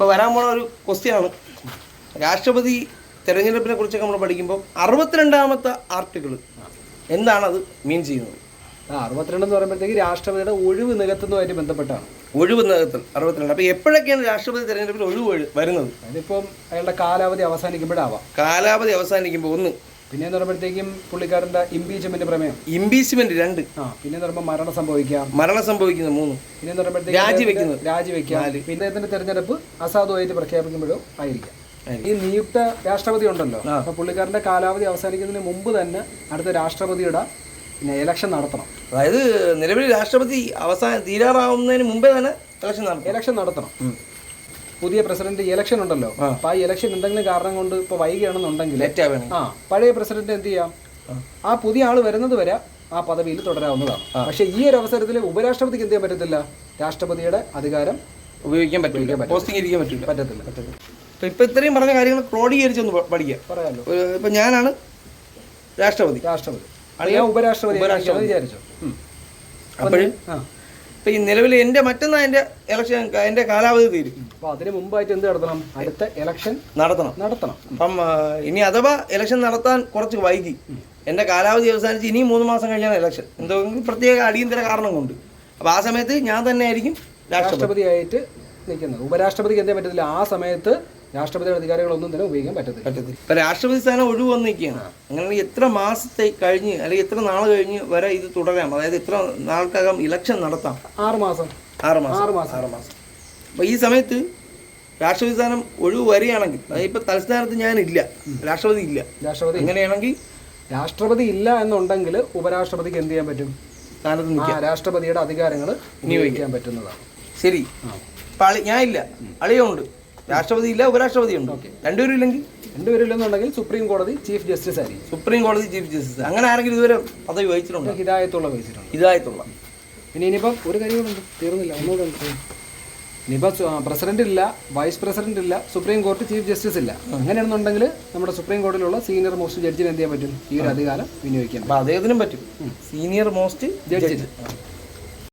ഇപ്പോൾ വരാൻ പോണ ഒരു ക്വസ്റ്റ്യനാണ് രാഷ്ട്രപതി തെരഞ്ഞെടുപ്പിനെ കുറിച്ചൊക്കെ നമ്മൾ പഠിക്കുമ്പോൾ അറുപത്തിരണ്ടാമത്തെ ആർട്ടിക്കിൾ എന്താണ് അത് മീൻ ചെയ്യുന്നത്? ആ അറുപത്തിരണ്ട് എന്ന് പറയുമ്പോഴത്തേക്ക് രാഷ്ട്രപതിയുടെ ഒഴിവ് നികത്തുന്നതുമായിട്ട് ബന്ധപ്പെട്ടാണ്. ഒഴിവ് നികത്തൽ അറുപത്തിരണ്ട്. അപ്പോൾ എപ്പോഴൊക്കെയാണ് രാഷ്ട്രപതി തെരഞ്ഞെടുപ്പിൽ ഒഴിവ് വരുന്നത്? അതിപ്പം അയാളുടെ കാലാവധി അവസാനിക്കുമ്പോഴാവാം. കാലാവധി അവസാനിക്കുമ്പോൾ ഒന്ന് പിന്നെ എന്ന് പറയുമ്പോഴത്തേക്കും പുള്ളിക്കാരന്റെ ഇംപീച്ച്മെന്റ് പ്രമേയം. ഇംപീച്ച്മെന്റ് രണ്ട്. ആ പിന്നെ എന്ന് പറയുമ്പോൾ മരണം സംഭവിക്കാം. മരണം സംഭവിക്കുന്നത് മൂന്ന്. പിന്നെ എന്ന് പറയുമ്പോഴത്തേക്ക് രാജിവെക്കുന്നത്. രാജിവെക്കാം. പിന്നെ ഇതിന്റെ തെരഞ്ഞെടുപ്പ് അസാധുവായിട്ട് പ്രഖ്യാപിക്കുമ്പോഴോ ആയിരിക്കാം. ഈ നിയുക്ത രാഷ്ട്രപതി ഉണ്ടല്ലോ. അപ്പൊ പുള്ളിക്കാരന്റെ കാലാവധി അവസാനിക്കുന്നതിന് മുമ്പ് തന്നെ അടുത്ത രാഷ്ട്രപതിയുടെ പിന്നെ ഇലക്ഷൻ നടത്തണം. അതായത് നിലവിൽ രാഷ്ട്രപതി അവസാന തീരാറാവുന്നതിന് മുമ്പേ തന്നെ ഇലക്ഷൻ നടത്തണം. ഇലക്ഷൻ നടത്തണം. പുതിയ പ്രസിഡന്റ് ഇലക്ഷൻ ഉണ്ടല്ലോ. അപ്പൊ ആ ഇലക്ഷൻ എന്തെങ്കിലും കാരണം കൊണ്ട് ഇപ്പൊ വൈകിയാണെന്നുണ്ടെങ്കിൽ ആ പഴയ പ്രസിഡന്റ് എന്ത് ചെയ്യാം? ആ. പുതിയ ആൾ വരുന്നത് വരെ ആ പദവിയിൽ തുടരാവുന്നതാണ്. പക്ഷെ ഈ ഒരു അവസരത്തിൽ ഉപരാഷ്ട്രപതിക്ക് എന്ത് ചെയ്യാൻ പറ്റത്തില്ല? രാഷ്ട്രപതിയുടെ അധികാരം ഉപയോഗിക്കാൻ പറ്റില്ല. പോസ്റ്റിംഗ് ഇരിക്കാൻ പറ്റില്ല. പറ്റത്തില്ല ഇപ്പൊ ഇപ്പൊ ഇത്രയും പറഞ്ഞ കാര്യങ്ങൾ ക്രോഡീകരിച്ചൊന്ന് പ- പഠിക്കാം. പറയാമല്ലോ ഇപ്പൊ ഞാനാണ് രാഷ്ട്രപതി. രാഷ്ട്രപതി. ഉപരാഷ്ട്രപതി. ആയിരിക്കാമെന്ന് വിചാരിച്ചു. അപ്പോഴും? ഇപ്പൊ ഈ നിലവിൽ എന്റെ മറ്റന്നാ എന്റെ ഇലക്ഷൻ എന്റെ കാലാവധി തീരും. അപ്പൊ അതിന് മുമ്പായിട്ട് എന്ത് നടത്തണം? അടുത്ത ഇലക്ഷൻ നടത്തണം. നടത്തണം. അപ്പം ഇനി അഥവാ ഇലക്ഷൻ നടത്താൻ കുറച്ച് വൈകി എന്റെ കാലാവധി അവസാനിച്ച് ഇനിയും മൂന്ന് മാസം കഴിഞ്ഞാണ് ഇലക്ഷൻ എന്തോ പ്രത്യേക അടിയന്തര കാരണം കൊണ്ട്. അപ്പൊ ആ സമയത്ത് ഞാൻ തന്നെ ആയിരിക്കും രാഷ്ട്രപതി. രാഷ്ട്രപതിയായിട്ട് നിൽക്കുന്നത്. ഉപരാഷ്ട്രപതിക്ക് എന്തേ പറ്റത്തില്ല. ആ സമയത്ത് രാഷ്ട്രപതിയുടെ അധികാരങ്ങളൊന്നും തന്നെ ഉപയോഗിക്കാൻ പറ്റത്തില്ല. പറ്റത്തില്ല. ഇപ്പൊ രാഷ്ട്രപതി സ്ഥാനം ഒഴിവ് വന്നിരിക്കുകയാണ് അങ്ങനെയാണെങ്കിൽ എത്ര മാസത്തെ കഴിഞ്ഞ് അല്ലെങ്കിൽ എത്ര നാൾ കഴിഞ്ഞ് വരെ ഇത് തുടരാം? അതായത് എത്ര നാൾക്കകം ഇലക്ഷൻ നടത്താം? ആറ് മാസം. ആറ് മാസം. ആറ് മാസം. ആറ് മാസം. അപ്പോൾ ഈ സമയത്ത് രാഷ്ട്രപതി സ്ഥാനം ഒഴിവ് വരികയാണെങ്കിൽ അതായത് ഇപ്പോൾ തലസ്ഥാനത്ത് ഞാനില്ല രാഷ്ട്രപതി ഇല്ല. രാഷ്ട്രപതി എങ്ങനെയാണെങ്കിൽ രാഷ്ട്രപതി ഇല്ല എന്നുണ്ടെങ്കിൽ ഉപരാഷ്ട്രപതിക്ക് എന്ത് ചെയ്യാൻ പറ്റും? സ്ഥാനത്ത് നിൽക്കാം രാഷ്ട്രപതിയുടെ അധികാരങ്ങൾ നിയോഗിക്കാൻ പറ്റുന്നതാണ്. ശരി. ഇപ്പം ഞാൻ ഇല്ല അളിയുണ്ട് രാഷ്ട്രപതി ഇല്ല ഉപരാഷ്ട്രപതി ഉണ്ട് രണ്ടുപേരും ഇല്ലെങ്കിൽ രണ്ടുപേരില്ലെന്നുണ്ടെങ്കിൽ സുപ്രീം കോടതി ചീഫ് ജസ്റ്റിസ് ആയിരിക്കും. സുപ്രീം കോടതി ചീഫ് ജസ്റ്റിസ്. അങ്ങനെ ആരെങ്കിലും ഇതുവരെ പദവി വഹിച്ചിട്ടുണ്ട്? ഹിതായത്തുള്ള വഹിച്ചിട്ടുണ്ട് ഹിതായത്തുള്ള. പിന്നെ ഇനിയിപ്പം ഒരു കാര്യങ്ങളുണ്ട് തീർന്നില്ല ഒന്നുകൂടെ ഇനിയിപ്പോൾ പ്രസിഡന്റ് ഇല്ല വൈസ് പ്രസിഡന്റ് ഇല്ല സുപ്രീം കോടതി ചീഫ് ജസ്റ്റിസ് ഇല്ല. അങ്ങനെയാണെന്നുണ്ടെങ്കിൽ നമ്മുടെ സുപ്രീം കോടതിയിലുള്ള സീനിയർ മോസ്റ്റ് ജഡ്ജിനെ എന്ത് ചെയ്യാൻ പറ്റും? ഈ ഒരു അധികാരം വിനിയോഗിക്കാൻ അപ്പം അദ്ദേഹത്തിനും പറ്റും. Senior most ജഡ്ജിന്.